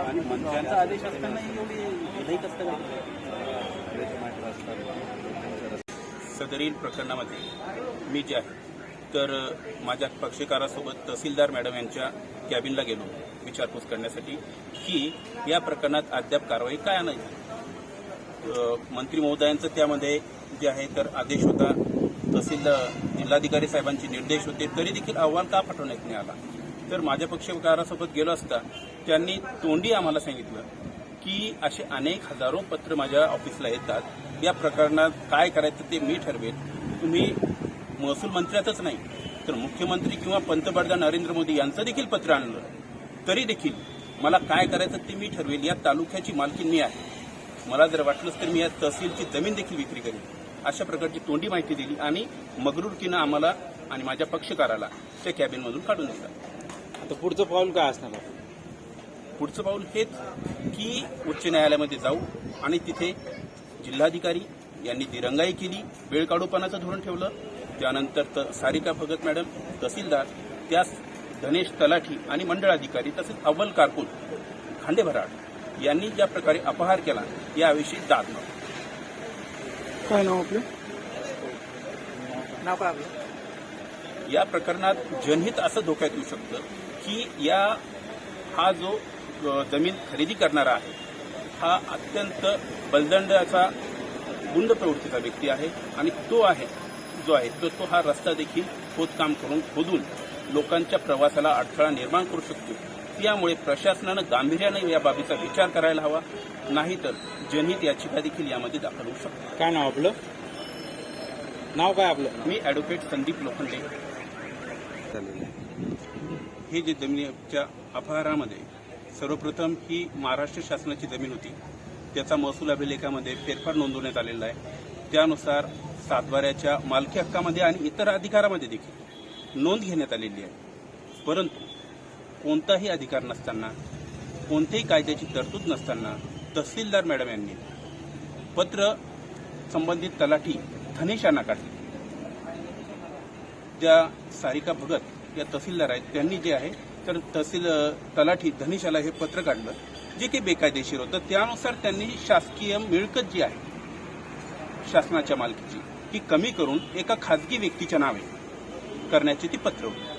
आणि मंत्र्यांचा आदेश असतानाही एवढी सदरील प्रकरणामध्ये मी जे आहे तर माझ्या पक्षकारासोबत तहसीलदार मॅडम यांच्या कॅबिनला गेलो. विचारपूस करण्यासाठी. की या प्रकरणात अद्याप कारवाई काय नाही मंत्री महोदयांचं त्यामध्ये जे आहे तर आदेश होता. तहसील जिल्हाधिकारी साहेबांचे निर्देश होते तरी देखील अहवाल का पाठवण्यात नाही आला? तर माझ्या पक्षकारासोबत गेलो असता त्यांनी तोंडी आम्हाला सांगितलं की असे अनेक हजारो पत्र माझ्या ऑफिसला येतात. या प्रकरणात काय करायचं ते मी ठरवेल तुम्ही महसूल मंत्र्यातच नाही तर मुख्यमंत्री किंवा पंतप्रधान नरेंद्र मोदी यांचं देखील पत्र आणलं. तरी देखील मला काय करायचं ते मी ठरवेल. या तालुक्याची मालकी मी आहे. मला जर वाटलंच तर मी या तहसीलची जमीन देखील विक्री करेन. अशा प्रकारची तोंडी माहिती दिली आणि मगरूरकीनं आम्हाला आणि माझ्या पक्षकाराला त्या कॅबिनमधून काढून दिलं आता पुढचं पाऊल काय असणार? पुढचं पाऊल हेच की उच्च न्यायालयामध्ये जाऊ आणि तिथे जिल्हाधिकारी यांनी दिरंगाई केली वेळ काढूपणाचं धोरण ठेवलं त्यानंतर त सारिका भगत मॅडम तहसीलदार त्यास धनेश तलाठी आणि मंडळ अधिकारी तसेच अव्वल कारकून खांडे भराड यांनी ज्या प्रकारे अपहार केला याविषयी दाद नव्हती काय नाव आपलं? नाव काय आपलं? या प्रकरणात जनहित असं धोक्यात येऊ शकतं की या हा जो जमीन खरेदी करणारा आहे हा अत्यंत बलदंडाचा गुंड प्रवृत्तीचा व्यक्ती आहे आणि तो आहे जो आहे तो तो हा रस्ता देखील खोदकाम करून खोदून लोकांच्या प्रवासाला अडथळा निर्माण करू शकतो. त्यामुळे प्रशासनानं गांभीर्यानं या बाबीचा विचार करायला हवा. नाहीतर जनहित याचिका देखील यामध्ये दाखल होऊ शकते. काय नाव आपलं? नाव काय आपलं? मी ॲडव्होकेट संदीप लोखंडे. हे जे जमिनीच्या अपहारामध्ये सर्वप्रथम ही महाराष्ट्र शासनाची जमीन होती. त्याचा महसूल अभिलेखामध्ये फेरफार नोंदवण्यात आलेला आहे. त्यानुसार सातबाऱ्याच्या मालकी हक्कामध्ये आणि इतर अधिकारामध्ये देखील नोंद घेण्यात आलेली आहे. परंतु कोणताही अधिकार नसताना कोणत्याही कायद्याची तरतूद नसताना तहसीलदार मॅडम यांनी पत्र संबंधित तलाठी धनेश यांना काढले. ज्या सारिका भगत या तहसीलदार आहेत त्यांनी जे आहे तर तहसील तलाठी धनेशाला हे पत्र काढलं जे काही बेकायदेशीर होतं त्यानुसार त्यांनी शासकीय मिळकत जी आहे शासनाच्या मालकीची ती कमी करून एका खाजगी व्यक्तीच्या नावे करण्याची ती पत्र होती.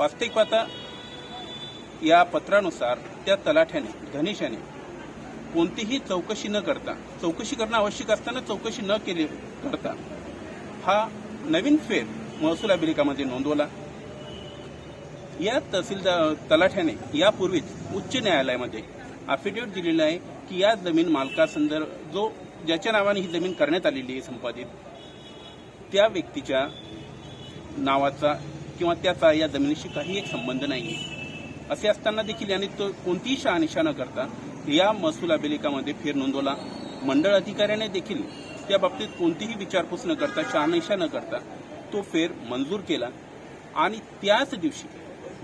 वास्तविक पाहता या पत्रानुसार त्या तलाठ्याने धनेशाने कोणतीही चौकशी न करता चौकशी करणं आवश्यक असताना चौकशी न केली करता हा नवीन फेर महसूल अभिलेखामध्ये नोंदवला. या तहसीलदार तलाठ्याने यापूर्वीच उच्च न्यायालयामध्ये अफिडेविट दिलेलं आहे की या जमीन मालकासंदर्भ जो ज्याच्या नावाने ही जमीन करण्यात आलेली आहे संपादित त्या व्यक्तीच्या नावाचा किंवा त्याचा या जमिनीशी काही एक संबंध नाही असे असताना देखील याने तो कोणतीही शहानिशा न करता या महसूल अभिलेखामध्ये फेर नोंदवला. मंडळ अधिकाऱ्याने देखील त्या बाबतीत कोणतीही विचारपूस न करता शहानिशा न करता तो फेर मंजूर केला. आणि त्याच दिवशी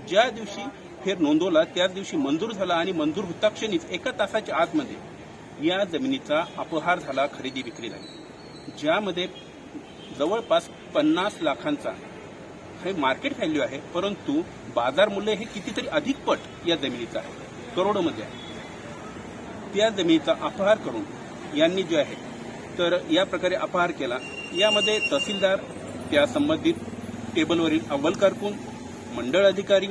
ज्या दिवशी फेर नोंदवला त्याच दिवशी मंजूर झाला आणि मंजूर होताक्षणीच एका तासाच्या आतमध्ये या जमिनीचा अपहार झाला खरेदी विक्री झाली. ज्यामध्ये जवळपास पन्नास लाखांचा हे मार्केट व्हॅल्यू आहे परंतु बाजार मूल्य हे कितीतरी अधिक पट या जमिनीचं आहे. करोडोमध्ये आहे. त्या जमिनीचा अपहार करून यांनी जे आहे तर या प्रकारे अपहार केला. यामध्ये तहसीलदार त्या संबंधित टेबलवरील अव्वल कारकून मंडळ अधिकारी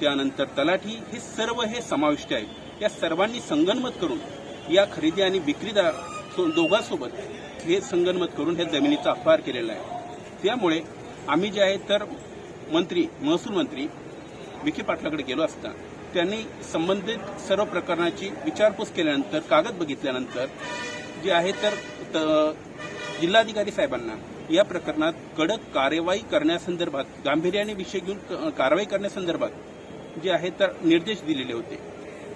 त्यानंतर तलाठी हे सर्व हे समाविष्ट आहेत. या सर्वांनी संगनमत करून या खरेदी आणि विक्रीदार दोघांसोबत हे संगनमत करून ह्या जमिनीचा अपहार केलेला आहे. त्यामुळे आम्ही जे आहे तर मंत्री महसूल मंत्री विखे पाटलाकडे गेलो असता त्यांनी संबंधित सर्व प्रकरणाची विचारपूस केल्यानंतर कागद बघितल्यानंतर जे आहे तर त- जिल्हाधिकारी साहेबांना या प्रकरणात कडक कार्यवाही करण्यासंदर्भात गांभीर्याने विषय घेऊन क- कारवाई करण्यासंदर्भात जे आहे तर निर्देश दिलेले होते.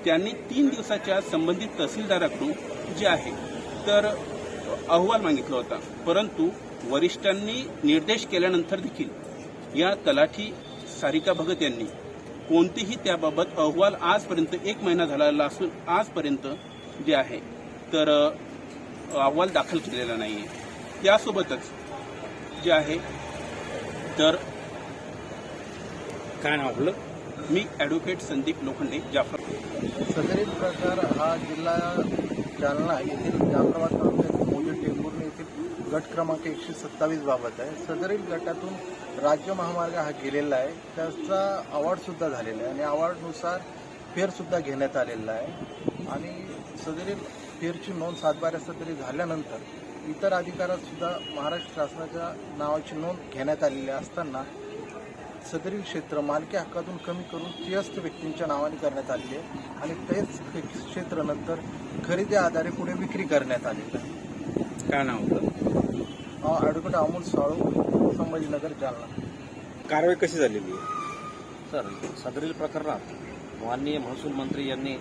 त्यांनी तीन दिवसाच्या संबंधित तहसीलदाराकडून जे आहे तर अहवाल मागितला होता. परंतु वरिष्ठांनी निर्देश केल्यानंतर देखील या तलाठी सारिका भगत यांनी कोणतेही त्याबाबत अहवाल आजपर्यंत एक महिना झालेला असून आजपर्यंत जे आहे तर अहवाल दाखल केलेला नाही आहे त्यासोबतच जे आहे तर काय नाव आपलं? मी ॲडव्होकेट संदीप लोखंडे जाफर सदरील प्रकार हा जिल्हा जालना येथील जाफराबाद तालुक्यातील मोजे टेंभुर्णी येथील गट क्रमांक एकशे सत्तावीस बाबत आहे. सदरील गटातून राज्य महामार्ग हा गेलेला आहे. त्याचा अवॉर्डसुद्धा झालेला आहे आणि अवॉर्डनुसार फेरसुद्धा घेण्यात आलेला आहे. आणि सदरील फेरची नोंद सातबाऱ्या सदरी झाल्यानंतर इतर अधिकारातसुद्धा महाराष्ट्र शासनाच्या नावाची नोंद घेण्यात आलेली असताना सदरील क्षेत्र मालकी हक्कातून कमी करून त्रियस्थ व्यक्तींच्या नावाने करण्यात आलेले आहे. आणि तेच क्षेत्र नंतर खरेदी आधारे पुढे विक्री करण्यात आलेली आहे. काय नाव आपलं हा ॲडव्होकेट अमोल साळू संभाजीनगर जालना. कारवाई कशी झालेली आहे? सर सदरील प्रकरणात माननीय महसूल मंत्री यांनी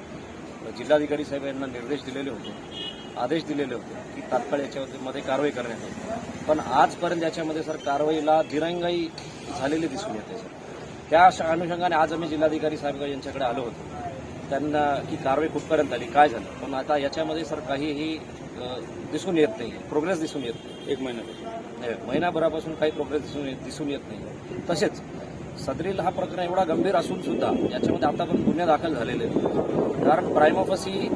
जिल्हाधिकारी साहेब यांना निर्देश दिलेले होते आदेश दिलेले होते की तात्काळ याच्यामध्ये कारवाई करण्यात येईल. पण आजपर्यंत याच्यामध्ये सर कारवाईला दिरंगाई झालेली दिसून येते सर. त्या अनुषंगाने आज आम्ही जिल्हाधिकारी साहेब यांच्याकडे आलो होतो. त्यांना की कारवाई कुठपर्यंत आली काय झालं? पण आता याच्यामध्ये सर काहीही दिसून येत नाही प्रोग्रेस दिसून येत नाही एक महिन्यापासून. महिनाभरापासून काही प्रोग्रेस दिसून येत- दिसून येत नाही तसेच सदरील हा प्रकरण एवढा गंभीर असून सुद्धा याच्यामध्ये आतापर्यंत गुन्हे दाखल झालेले आहेत. कारण प्राईम ऑफिस ही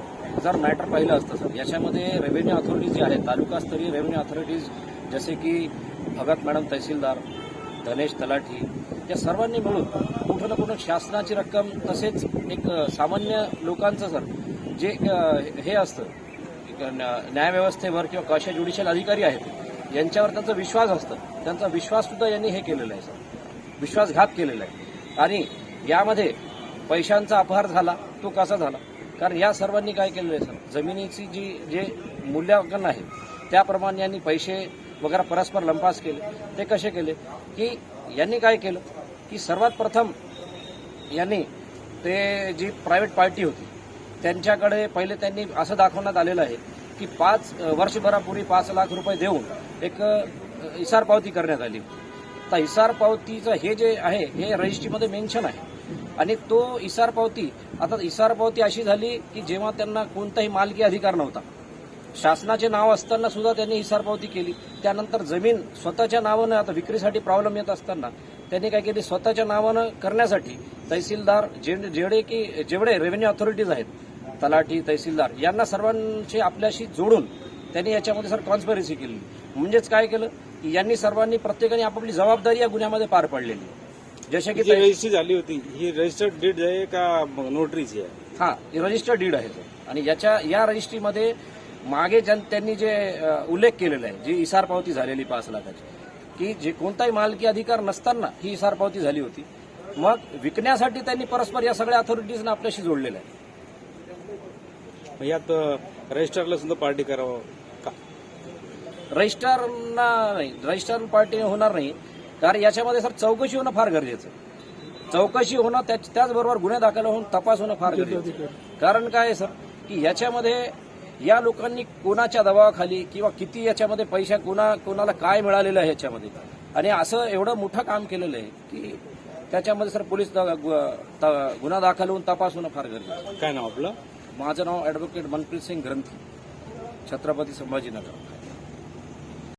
जर मॅटर पाहिलं असतं सर याच्यामध्ये रेव्हेन्यू अथॉरिटीज जी आहेत तालुकास्तरीय रेव्हेन्यू अथॉरिटीज जसे की भगत मॅडम तहसीलदार धनेश तलाठी या सर्वांनी मिळून कुठं ना कुठं शासनाची रक्कम तसेच एक सामान्य लोकांचं सर जे हे असतं न्यायव्यवस्थेवर किंवा कशा ज्युडिशियल अधिकारी आहेत यांच्यावर त्यांचा विश्वास असतं. त्यांचा विश्वाससुद्धा यांनी हे केलेला आहे सर. विश्वासघात केलेला आहे. आणि यामध्ये पैशांचा अपहार झाला तो कसा झाला? कारण या सर्वांनी काय केलेलं आहे सर? जमिनीची जी जे मूल्यांकन आहे त्याप्रमाणे यांनी पैसे वगैरे परस्पर लंपास केले. ते कसे केले? की यांनी काय केलं? की सर्वात प्रथम यांनी ते जी प्रायव्हेट पार्टी होती त्यांच्याकडे पहिले त्यांनी असं दाखवण्यात आलेलं आहे की पाच वर्षभरापूर्वी पाच लाख रुपये देऊन एक इसार पावती करण्यात आली. तर इसार पावतीचं हे जे आहे हे रजिस्ट्रीमध्ये मेन्शन आहे. आणि तो इसार पावती आता इसार पावती अशी झाली की जेव्हा त्यांना कोणताही मालकी अधिकार नव्हता. शासनाचे नाव असताना सुद्धा त्यांनी इसार पावती केली. त्यानंतर जमीन स्वतःच्या नावानं आता विक्रीसाठी प्रॉब्लेम येत असताना त्यांनी काय केली? स्वतःच्या नावानं करण्यासाठी तहसीलदार जे- जेवढे की जेवढे रेव्हेन्यू ऑथॉरिटीज आहेत तलाठी तहसीलदार यांना सर्वांशी आपल्याशी जोडून त्यांनी याच्यामध्ये सर कॉन्स्परन्सी केली म्हणजेच काय केलं? की यांनी सर्वांनी प्रत्येकाने आपापली जबाबदारी या गुन्ह्यामध्ये पार पाडलेली जसे की रजिस्ट्री झाली होती ही रजिस्टर्ड डीड आहे का नोटरीची आहे? हा रजिस्टर्ड डीड आहे आणि याच्या या रजिस्ट्रीमध्ये मागे त्यांनी जे उल्लेख केलेला आहे जी इसार पावती झालेली पाच लाखाची की जे कोणताही मालकी अधिकार नसताना ही इसार पावती झाली होती. मग विकण्यासाठी त्यांनी परस्पर या सगळ्या अथॉरिटीजना आपल्याशी जोडलेलं आहे. मग यात रजिस्टरला सुद्धा पार्टी करावं का? रजिस्ट्रारना नाही. रजिस्ट्रार पार्टी होणार नाही. कारण याच्यामध्ये सर चौकशी होणं फार गरजेचं. चौकशी होणं त्याच- त्याचबरोबर गुन्हे दाखल होऊन तपास होणं फार गरजेचं. कारण काय आहे सर? की याच्यामध्ये या लोकांनी कोणाच्या दबावाखाली किंवा किती याच्यामध्ये पैसा कोणा कोणाला काय मिळालेलं आहे याच्यामध्ये? आणि असं एवढं मोठं काम केलेलं आहे की त्याच्यामध्ये सर पोलीस गुन्हा दाखल होऊन तपास होणं फार गरजेचं. काय नाव आपलं? माझं नाव ॲडव्होकेट मनप्रीत सिंग ग्रंथी छत्रपती संभाजीनगर.